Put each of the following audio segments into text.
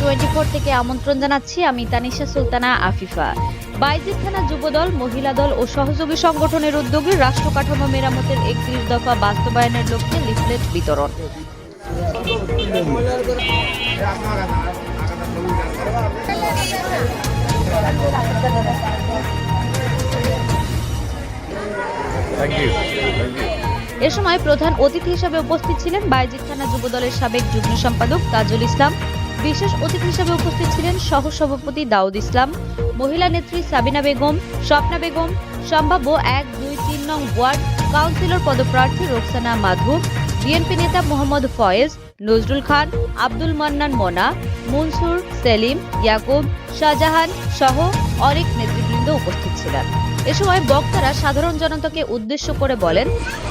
Twenty four থেকে আমন্ত্রণ জানাচ্ছি আমি তানিশা সুলতানা আফিফা। বাইজিদ থানা যুবদল মহিলা দল ও সহযোগী সংগঠনের উদ্যোগে রাষ্ট্র কাঠামো মেরামতের একত্রিশ দফা বাস্তবায়নের লক্ষ্যে লিফলেট বিতরণ। এ সময় প্রধান অতিথি হিসেবে উপস্থিত ছিলেন বাইজিদ থানা যুবদলের সাবেক যুগ্ম সম্পাদক তাজুল ইসলাম। বিশেষ অতিথি হিসেবে উপস্থিত ছিলেন সহ সভাপতি দাউদ ইসলাম, মহিলা নেত্রী সাবিনা বেগম, স্বপ্না বেগম, সম্ভাব্য এক, দুই, তিন নং ওয়ার্ড কাউন্সিলর পদপ্রার্থী রোকসানা মাধু, বিএনপি নেতা মোহাম্মদ ফয়েজ, নজরুল খান, আব্দুল মান্নান মোনা, মনসুর সেলিম, ইয়াকুব, শাহজাহান সহ অনেক নেতৃবৃন্দ উপস্থিত ছিলেন। এ সময় বক্তারা সাধারণ জনতাকে উদ্দেশ্য করে বলেন,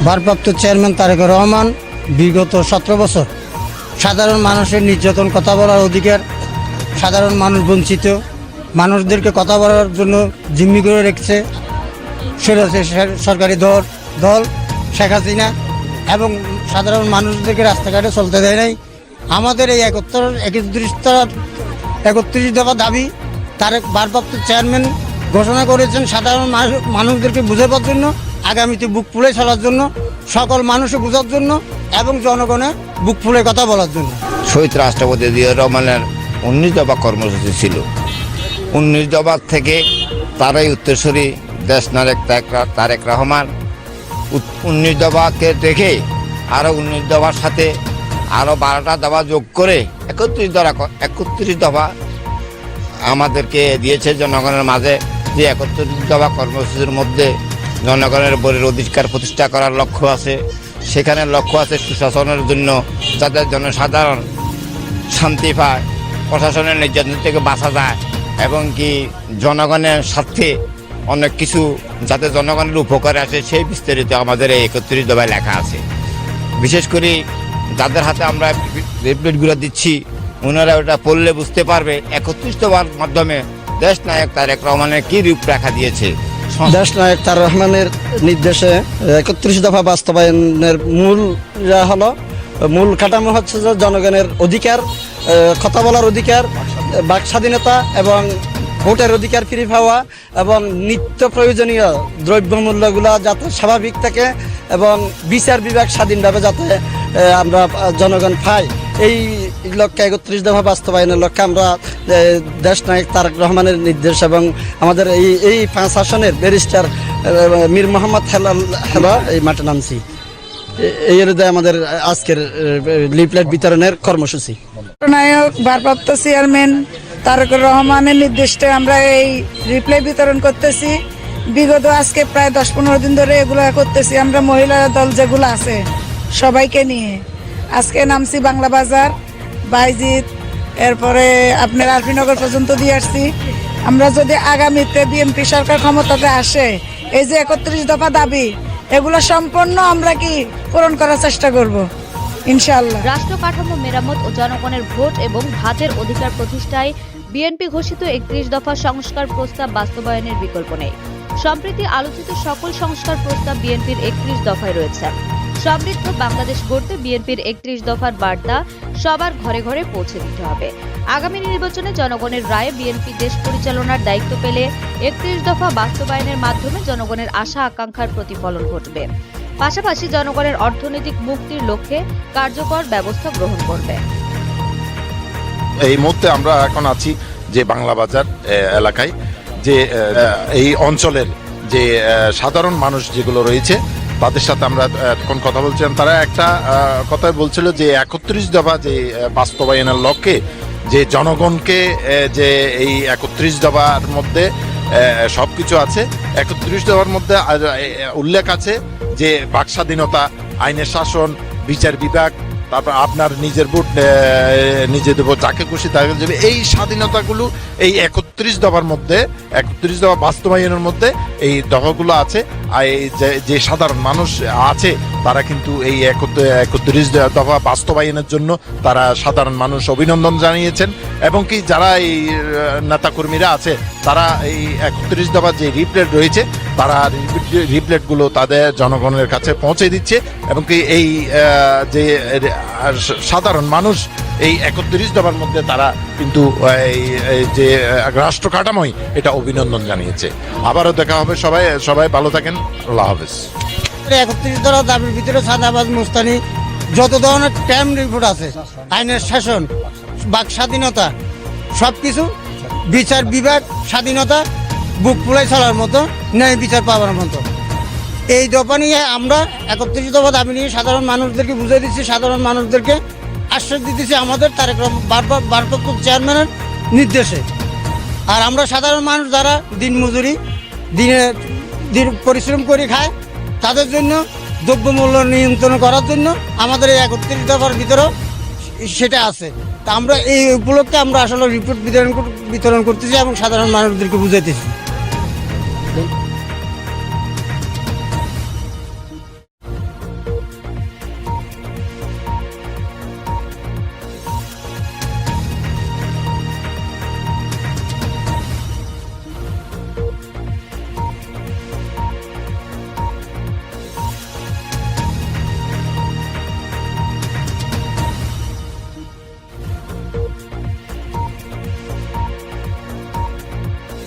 ভারপ্রাপ্ত চেয়ারম্যান তারেক রহমান বিগত সতেরো বছর সাধারণ মানুষের নির্যাতন, কথা বলার অধিকার, সাধারণ মানুষ বঞ্চিত, মানুষদেরকে কথা বলার জন্য জিম্মি করে রেখেছে সেটা হচ্ছে সরকারি দল দল শেখ হাসিনা এবং সাধারণ মানুষদেরকে রাস্তাঘাটে চলতে দেয় নাই। আমাদের এই একত্তর একত্রিশটা একত্রিশ দফা দাবি, তার ভারপ্রাপ্ত চেয়ারম্যান ঘোষণা করেছেন সাধারণ মানুষদেরকে বোঝাবার জন্য, আগামীতে বুক ফুলে চলার জন্য। সকল মানুষকে বোঝার জন্য এবং জনগণের বুক ফুলে কথা বলার জন্য। শহীদ রাষ্ট্রপতি জিয়া রহমানের উনিশ দফা কর্মসূচি ছিল। উনিশ দফার থেকে তারাই উত্তরসূরি দেশ নারেক তারেক- রহমান। উনিশ দফাকে দেখে আরও উনিশ দফার সাথে আরও বারোটা দফা যোগ করে একত্রিশ দফা একত্রিশ দফা আমাদেরকে দিয়েছে জনগণের মাঝে যে একত্রিশ দফা কর্মসূচির মধ্যে জনগণের বরের অধিকার প্রতিষ্ঠা করার লক্ষ্য আছে। সেখানে লক্ষ্য আছে সুশাসনের জন্য যাতে জনসাধারণ শান্তি পায়, প্রশাসনের নির্যাতন থেকে বাঁচা যায় এবং কি জনগণের স্বার্থে অনেক কিছু যাতে জনগণের উপকারে আসে, সেই বিস্তারিত আমাদের এই একত্রিশ দফায় লেখা আছে। বিশেষ করে যাদের হাতে আমরা লিফলেটগুলো দিচ্ছি, ওনারা ওটা পড়লে বুঝতে পারবে। একত্রিশ দফার মাধ্যমে দেশ নায়ক তারেক রহমানের কি রূপরেখা দিয়েছে। দেশ নায়ক তার রহমানের নির্দেশে একত্রিশ দফা বাস্তবায়নের মূল যা হলো মূল কাঠামো হচ্ছে যে জনগণের অধিকার কথা বলার অধিকার বাক স্বাধীনতা এবং ভোটের অধিকার ফিরে পাওয়া এবং নিত্য প্রয়োজনীয় দ্রব্যমূল্যগুলো যাতে স্বাভাবিক থাকে এবং বিচার বিভাগ স্বাধীনভাবে যাতে আমরা জনগণ পাই। এই লক্ষ্যে একত্রিশ দফা বাস্তবায়নের লক্ষ্যে আমরা দেশ নায়ক তারেক রহমানের নির্দেশ এবং আমাদের এই এই পাঁচ আসনের ব্যারিস্টার মীর মোহাম্মদ হেলাল হেলা এই মাঠে নামছি। এই হৃদয় আমাদের আজকের লিফলেট বিতরণের কর্মসূচি। নায়ক ভারপ্রাপ্ত চেয়ারম্যান তারেক রহমানের নির্দেশে আমরা এই রিপ্লাই বিতরণ করতেছি। বিগত আজকে প্রায় দশ পনেরো দিন ধরে এগুলো করতেছি। আমরা মহিলা দল যেগুলো আছে, সবাইকে নিয়ে। আজকে নামছি বাংলা বাজার, বাইজিৎ, এরপরে আপনার আলফিনগর পর্যন্ত দিয়ে আসছি। আমরা যদি আগামীতে বিএনপি সরকার ক্ষমতাতে আসে, এই যে একত্রিশ দফা দাবি, এগুলো সম্পূর্ণ আমরা কি পূরণ করার চেষ্টা করব? ইনশাআল্লাহ। রাষ্ট্র কাঠামো, মেরামত ও জনগণের ভোট এবং ভাতের অধিকার প্রতিষ্ঠায় বিএনপি ঘোষিত একত্রিশ দফা সংস্কার প্রস্তাব বাস্তবায়নের বিকল্প নেই। সম্প্রতি আলোচিত সকল সংস্কার প্রস্তাব বিএনপির একত্রিশ দফায় রয়েছে। সমৃদ্ধ বাংলাদেশ গড়তে বিএনপির একত্রিশ দফার বার্তা সবার ঘরে ঘরে পৌঁছে দিতে হবে। আগামী নির্বাচনে জনগণের রায়ে বিএনপি দেশ পরিচালনার দায়িত্ব পেলে একত্রিশ দফা বাস্তবায়নের মাধ্যমে জনগণের আশা আকাঙ্ক্ষার প্রতিফলন ঘটবে। পাশাপাশি জনগণের অর্থনৈতিক মুক্তির লক্ষ্যে কার্যকর ব্যবস্থা গ্রহণ করবে। এই মুহূর্তে আমরা এখন আছি যে বাংলা বাজার এলাকায় যে এই অঞ্চলের যে সাধারণ মানুষ যেগুলো রয়েছে তাদের সাথে আমরা এখন কথা বলছিলাম, তারা একটা কথায় কথা বলছিল যে একত্রিশ দফা যে বাস্তবায়নের লক্ষ্যে যে জনগণকে যে এই একত্রিশ দফার মধ্যে সব কিছু আছে, একত্রিশ দফার মধ্যে উল্লেখ আছে যে বাক স্বাধীনতা আইনের শাসন, বিচার বিভাগ তারপর আপনার নিজের ভোট নিজে দেবো, যাকে খুশি তাকে দেবে। এই স্বাধীনতাগুলো, এই একত্রিশ দফার মধ্যে, একত্রিশ দফা বাস্তবায়নের মধ্যে এই দফাগুলো আছে। আর এই যে- সাধারণ মানুষ আছে, তারা কিন্তু এই একত- একত্রিশ দফা বাস্তবায়নের জন্য তারা সাধারণ মানুষ অভিনন্দন জানিয়েছেন। এবং কি যারা এই নেতাকর্মীরা আছে, তারা এই একত্রিশ দফা যে রিপ্লেট রয়েছে তারা রিপ্লেটগুলো তাদের জনগণের কাছে পৌঁছে দিচ্ছে এবং কি এই যে সাধারণ মানুষ, এই একত্রিশ দফার মধ্যে তারা কিন্তু এই যে রাষ্ট্র কাঠামোই এটা অভিনন্দন জানিয়েছে। আবারও দেখা হবে সবাই সবাই ভালো থাকেন, আল্লাহ হাফেজ। একত্রিশ দফা দাবির ভিতরে সাদাবাজ মুস্তানি, যত ধরনের টাইম রিপোর্ট আছে, আইনের শাসন, বাক স্বাধীনতা সব কিছু বিচার বিভাগ, স্বাধীনতা বুক ফুলাই চলার মতো, ন্যায় বিচার পাওয়ার মতো। এই দফা নিয়ে আমরা একত্রিশ দফা দাবি নিয়ে সাধারণ মানুষদেরকে বুঝিয়ে দিচ্ছি, সাধারণ মানুষদেরকে আশ্বাস দিতেছি আমাদের তারেক ভারপ্রাপ্ত ভারপ্রাপ্ত চেয়ারম্যানের নির্দেশে। আর আমরা সাধারণ মানুষ যারা দিন মজুরি, দিনে, দিন পরিশ্রম করে খায়, তাদের জন্য দ্রব্যমূল্য নিয়ন্ত্রণ করার জন্য আমাদের এই একত্রিশ দফার ভিতরেও সেটা আছে। তা আমরা এই উপলক্ষে আমরা আসলে রিপোর্ট বিতরণ বিতরণ করতেছি এবং সাধারণ মানুষদেরকে বুঝাইতেছি।